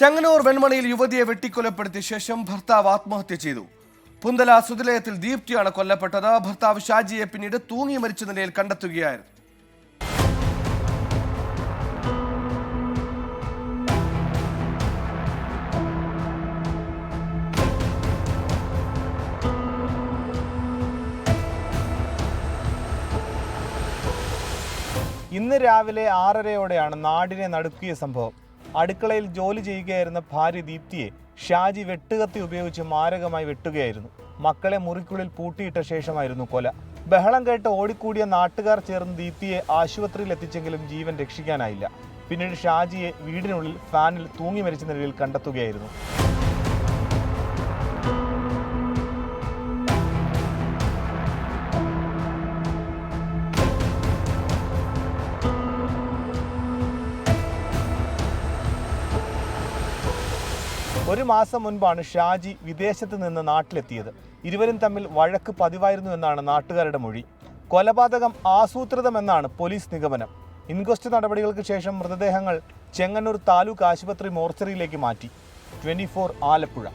ചെങ്ങന്നൂർ വെൺമണിയിൽ യുവതിയെ വെട്ടിക്കൊലപ്പെടുത്തിയ ശേഷം ഭർത്താവ് ആത്മഹത്യ ചെയ്തു. പുന്തല സുതിലയത്തിൽ ദീപ്തിയാണ് കൊല്ലപ്പെട്ടത്. ഭർത്താവ് ഷാജിയെ പിന്നീട് തൂങ്ങി മരിച്ച നിലയിൽ കണ്ടെത്തുകയായിരുന്നു. ഇന്ന് രാവിലെ ആറരയോടെയാണ് നാടിനെ നടുക്കിയ സംഭവം. അടുക്കളയിൽ ജോലി ചെയ്യുകയായിരുന്ന ഭാര്യ ദീപ്തിയെ ഷാജി വെട്ടുകത്തി ഉപയോഗിച്ച് മാരകമായി വെട്ടുകയായിരുന്നു. മക്കളെ മുറിക്കുള്ളിൽ പൂട്ടിയിട്ട ശേഷമായിരുന്നു കൊല. ബഹളം കേട്ട് ഓടിക്കൂടിയ നാട്ടുകാർ ചേർന്ന് ദീപ്തിയെ ആശുപത്രിയിൽ എത്തിച്ചെങ്കിലും ജീവൻ രക്ഷിക്കാനായില്ല. പിന്നീട് ഷാജിയെ വീടിനുള്ളിൽ ഫാനിൽ തൂങ്ങി മരിച്ച നിലയിൽ കണ്ടെത്തുകയായിരുന്നു. ഒരു മാസം മുൻപാണ് ഷാജി വിദേശത്ത് നിന്ന് നാട്ടിലെത്തിയത്. ഇരുവരും തമ്മിൽ വഴക്ക് പതിവായിരുന്നു എന്നാണ് നാട്ടുകാരുടെ മൊഴി. കൊലപാതകം ആസൂത്രിതമെന്നാണ് പോലീസ് നിഗമനം. ഇൻക്വസ്റ്റ് നടപടികൾക്ക് ശേഷം മൃതദേഹങ്ങൾ ചെങ്ങന്നൂർ താലൂക്ക് ആശുപത്രി മോർച്ചറിയിലേക്ക് മാറ്റി. ട്വന്റി ആലപ്പുഴ.